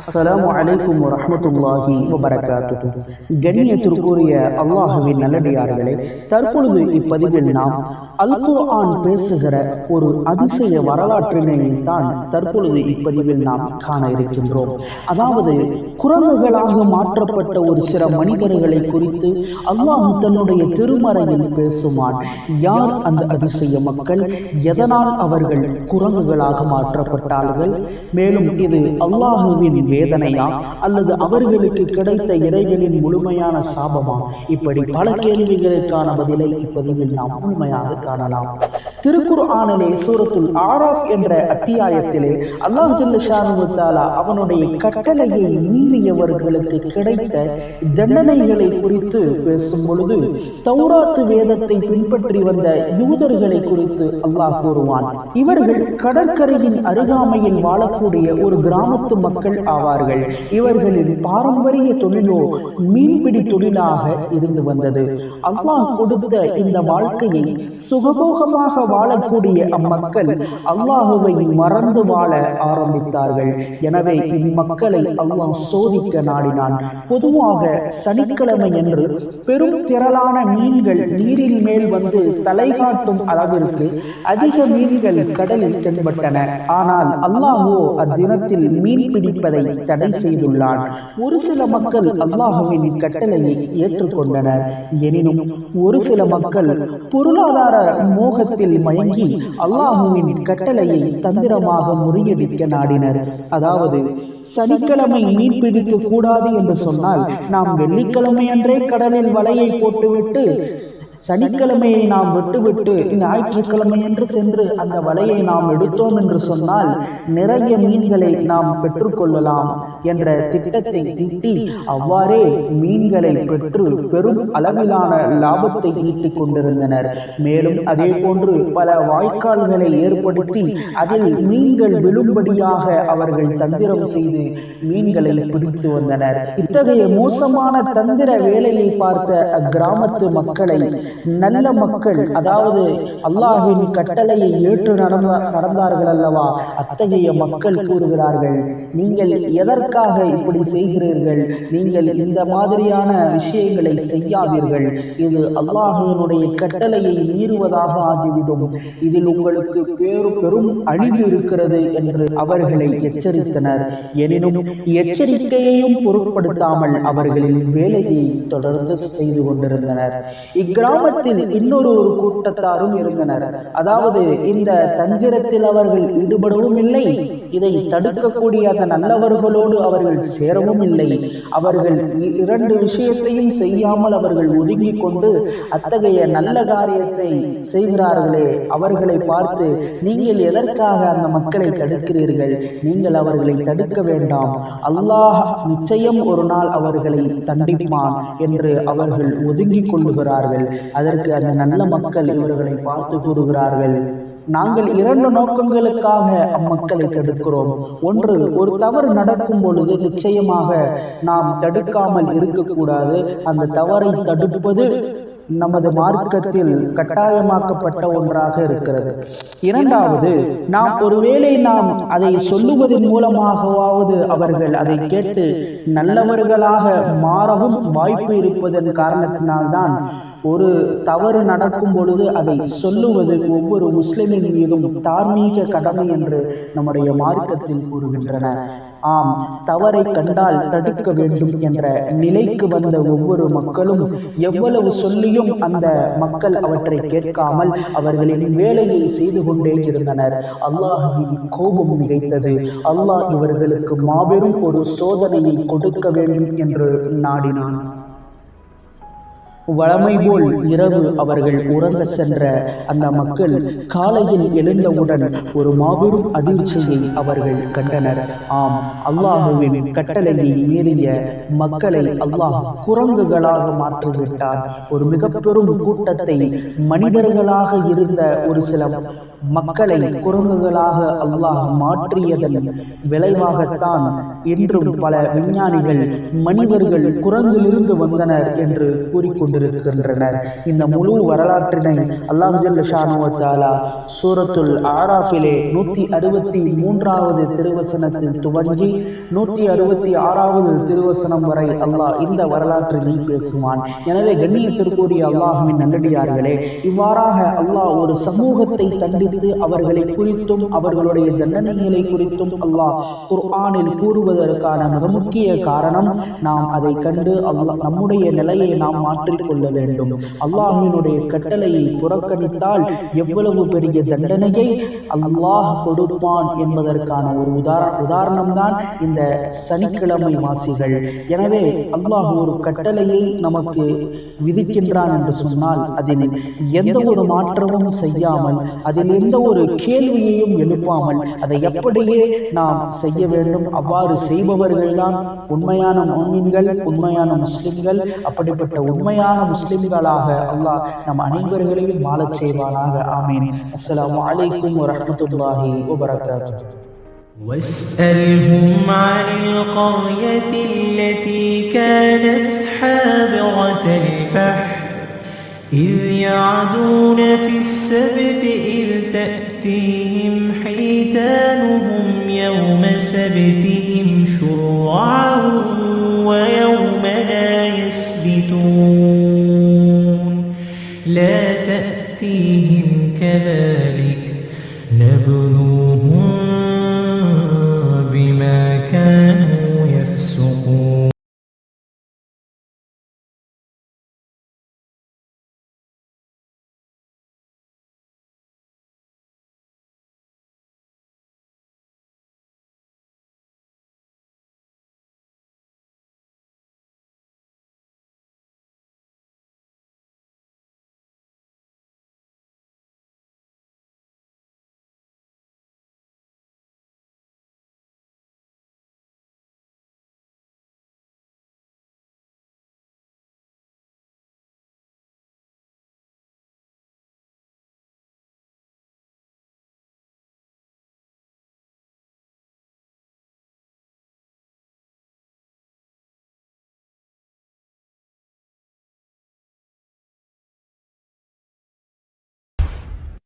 அஸ்ஸலாமு அலைக்கும் வரஹ்மத்துல்லாஹி வபரகாத்து கண்ணியத்திற்குரிய அல்லாஹுவின் நல்லடியார்களே தற்பொழுது இப்பதிவில் நாம் அல் குர்ஆன் பேசுகிற ஒரு அதிசய வரலாற்றினை தான் தற்பொழுது இப்பதிவில் நாம் காண இருக்கின்றோம். அதாவது குரங்குகளாக மாற்றப்பட்ட ஒரு சில மனிதர்களை குறித்து அல்லாஹ் தன்னுடைய திருமறையில் பேசுமான் யார் அந்த அதிசய மக்கள்? எதனால் அவர்கள் குரங்குகளாக மாற்றப்பட்டார்கள்? மேலும் இது அல்லாஹுவின் வேதனையா அல்லது அவர்களுக்கு கிடைத்த இறைவனின் முழுமையான சாபமா இப்படி பல கேள்விகளுக்கான பதிலை இப்பதிவில் நாம் முழுமையாக காணலாம். திருக்குர் ஆனலே சூரத்துல் ஆராஃப் என்ற அத்தியாயத்திலே அல்லாஹ் ஜல்லஷானு அவனுடைய கட்டளையை மீறியவர்களுக்கு கிடைத்த தண்டனைகளை குறித்து பேசும் பொழுது தௌராத்து வேதத்தை பின்பற்றி வந்த யூதர்களை குறித்து அல்லாஹ் கூறுவான். இவர்கள் கடற்கரையின் அருகாமையில் வாழக்கூடிய ஒரு கிராமத்து மக்கள் ஆவார்கள். இவர்களின் பாரம்பரிய தொழிலோ மீன்பிடி தொழிலாக இருந்து வந்தது. அல்லாஹ் கொடுத்த இந்த வாழ்க்கையை சுகபோகமாக வாழக்கூடிய அம்மக்கள் அல்லாஹுவை மறந்து வாழ ஆரம்பித்தார்கள். எனவே இம்மக்களை அல்லாஹ் சோதிக்க நாடினான். பொதுவாக சனிக்கிழமை என்று பெரும் திரளான மீன்கள் நீரின் மேல் வந்து தலை காட்டும் அளவிற்கு அதிக மீன்கள் கடலில் தென்பட்டன. ஆனால் அல்லாஹோ அத்தினத்தில் மீன் பிடிப்பதை தடை செய்துள்ளான். ஒரு சில மக்கள் அல்லாஹுவின் கட்டளையை ஏற்றுக்கொண்டனர். எனினும் ஒரு சில மக்கள் பொருளாதார மோகத்தில் மயங்கி அல்லாஹுவின் கட்டளையை தந்திரமாக முறியடிக்க நாடினர். அதாவது சனிக்கிழமை மீன் பிடிக்க கூடாது என்று சொன்னால் நாம் வெள்ளிக்கிழமை அன்றே கடலில் வலையை போட்டுவிட்டு சனிக்கிழமையை நாம் விட்டுவிட்டு ஞாயிற்றுக்கிழமை என்று சென்று அந்த வலையை நாம் எடுத்தோம் என்று சொன்னால் நிறைய மீன்களை நாம் பெற்றுக்கொள்ளலாம் என்ற திட்டத்தை தீட்டி அவ்வாறே மீன்களை பெற்று பெரும் அளவிலான லாபத்தை ஈட்டிக் கொண்டிருந்தனர். மேலும் அதே போன்று பல வாய்க்கால்களை ஏற்படுத்தி அதில் மீன்கள் விழும்படியாக அவர்கள் தந்திரம் செய்து மீன்களை பிடித்து வந்தனர். இத்தகைய மோசமான தந்திர வேலையை பார்த்த அக்கிராமத்து மக்களை நல்ல மக்கள் அதாவது அல்லாஹின் கட்டளையை ஏற்று நடந்த நடந்தார்கள் அல்லவா அத்தகைய மக்கள் கூறுகிறார்கள் நீங்கள் எதற்காக இப்படி செய்கிறீர்கள்? நீங்கள் இந்த மாதிரியான விஷயங்களை செய்யாதீர்கள். இது அல்லாஹினுடைய கட்டளையை மீறுவதாக ஆகிவிடும். இதில் உங்களுக்கு பேரு பெரும் அழிவு இருக்கிறது என்று அவர்களை எச்சரித்தனர். எனினும் எச்சரிக்கையையும் பொருட்படுத்தாமல் அவர்களின் வேலையை தொடர்ந்து செய்து கொண்டிருந்தனர். கிராமத்தில் இன்னொரு ஒரு கூட்டத்தாரும் இருந்தனர். அதாவது இந்த தந்திரத்தில் அவர்கள் ஈடுபடவும் இல்லை இதை தடுக்கக்கூடிய அந்த நல்லவர்களோடு அவர்கள் சேரவும் இல்லை. அவர்கள் இரண்டு விஷயத்தையும் செய்யாமல் அவர்கள் ஒதுங்கிக் கொண்டு அத்தகைய நல்ல காரியத்தை செய்கிறார்களே அவர்களை பார்த்து நீங்கள் எதற்காக அந்த மக்களை தடுக்கிறீர்கள்? நீங்கள் அவர்களை தடுக்க வேண்டாம். அல்லாஹ் நிச்சயம் ஒரு நாள் அவர்களை தண்டிப்பான் என்று அவர்கள் ஒதுங்கிக் கொள்ளுகிறார்கள். அதற்கு அந்த நல்ல மக்கள் இவர்களை பார்த்து கூறுகிறார்கள் நாங்கள் இரண்டு நோக்கங்களுக்காக அம்மக்களை தடுக்கிறோம். ஒன்று ஒரு தவறு நடக்கும் பொழுது நிச்சயமாக நாம் தடுக்காமல் இருக்கக்கூடாது. அந்த தவறை தடுப்பது நமது மார்க்கத்தில் கட்டாயமாக்கப்பட்ட ஒன்றாக இருக்கிறது. இரண்டாவது நாம் ஒருவேளை நாம் அதை சொல்லுவதன் மூலமாகவாவது அவர்கள் அதை கேட்டு நல்லவர்களாக மாறவும் வாய்ப்பு இருப்பதன் காரணத்தினால்தான் ஒரு தவறு நடக்கும் பொழுது அதை சொல்லுவது ஒவ்வொரு முஸ்லிமின் மீதும் தார்மீக கடமை என்று நம்முடைய மார்க்கத்தில் கூறுகின்றன. ஆம் தவறை கண்டால் தடுக்க வேண்டும் என்ற நிலைக்கு வந்த ஒவ்வொரு மக்களும் எவ்வளவு சொல்லியும் அந்த மக்கள் அவற்றை கேட்காமல் அவர்களின் வேலையை செய்து கொண்டே இருந்தனர். அல்லாஹுவின் கோபம் நிகழ்த்தது அல்லாஹ் இவர்களுக்கு மாபெரும் ஒரு சோதனையை கொடுக்க வேண்டும் என்று நாடினான். வழமை போல் இரவு அவர்கள் உறங்க சென்ற அந்த மக்கள் காலையில் எழுந்தவுடன் ஒரு மாபெரும் அதிர்ச்சியை அவர்கள் கண்டனர். ஆம் அல்லாஹுவின் கட்டளையை மீறிய மக்களை அல்லாஹ் குரங்குகளாக மாற்றிவிட்டார். ஒரு மிக பெரும் கூட்டத்தை மனிதர்களாக இருந்த ஒரு சில மக்களை குரங்குகளாக அல்லாஹ் மாற்றியதன் விளைவாகத்தான் இன்றும் பல விஞ்ஞானிகள் மனிதர்கள் குரங்கிலிருந்து வந்தனர் என்று கூறிக்கொண்டிருக்கின்றனர். இந்த முழு வரலாற்றினை அல்லாஹ் ஷானுவத்தாலா சூரத்துல் ஆராஃபிலே நூத்தி அறுபத்தி மூன்றாவது திருவசனத்தில் துவங்கி நூத்தி அறுபத்தி ஆறாவது திருவசனம் வரை அல்லாஹ் இந்த வரலாற்றினை பேசுவான். எனவே கண்ணியத்திற்குரிய அல்லாஹுவின் நல்லடியார்களே இவ்வாறாக அல்லாஹ் ஒரு சமூகத்தை தண்டி தண்டித்து அவர்களை குறித்தும் அவர்களுடைய தண்டனைகளை குறித்தும் அல்லாஹ் குர்ஆனில் கூறுவதற்கான மிக முக்கிய காரணம் நாம் அதை கண்டு அல்லாஹ் நம்முடைய நிலையை நாம் மாற்றிக்கொள்ள வேண்டும். அல்லாஹினுடைய கட்டளையை புறக்கணித்தால் எவ்வளவு பெரிய தண்டனையை அல்லாஹ் கொடுப்பான் என்பதற்கான ஒரு உதாரண உதாரணம்தான் இந்த சனிக்கிழமை வாசிகள் எனவே அல்லாஹ் ஒரு கட்டளையை நமக்கு விதிக்கின்றான் என்று சொன்னால் அதில் எந்த ஒரு மாற்றமும் செய்யாமல் அதிலே எந்த ஒரு கேள்வியையும் எழுப்பாமல் அதை எப்படியே நாம் செய்ய வேண்டும் அவ்வாறு செய்பவர்கள்தான் உண்மையான மோமின்கள் உண்மையான முஸ்லிம்கள் அப்படிப்பட்ட உண்மையான முஸ்லிம்களாக அல்லாஹ் நம் அனைவர்களையும் வாழச் செய்வானாக ஆமீன் அஸ்ஸலாமு அலைக்கும் வரஹ்மத்துல்லாஹி வபரகாத்துஹு واسألهم عن القرية التي كانت حاضرة البحر إذ يعدون في السبت إذ تأتيهم حيتانهم يوم سبتهم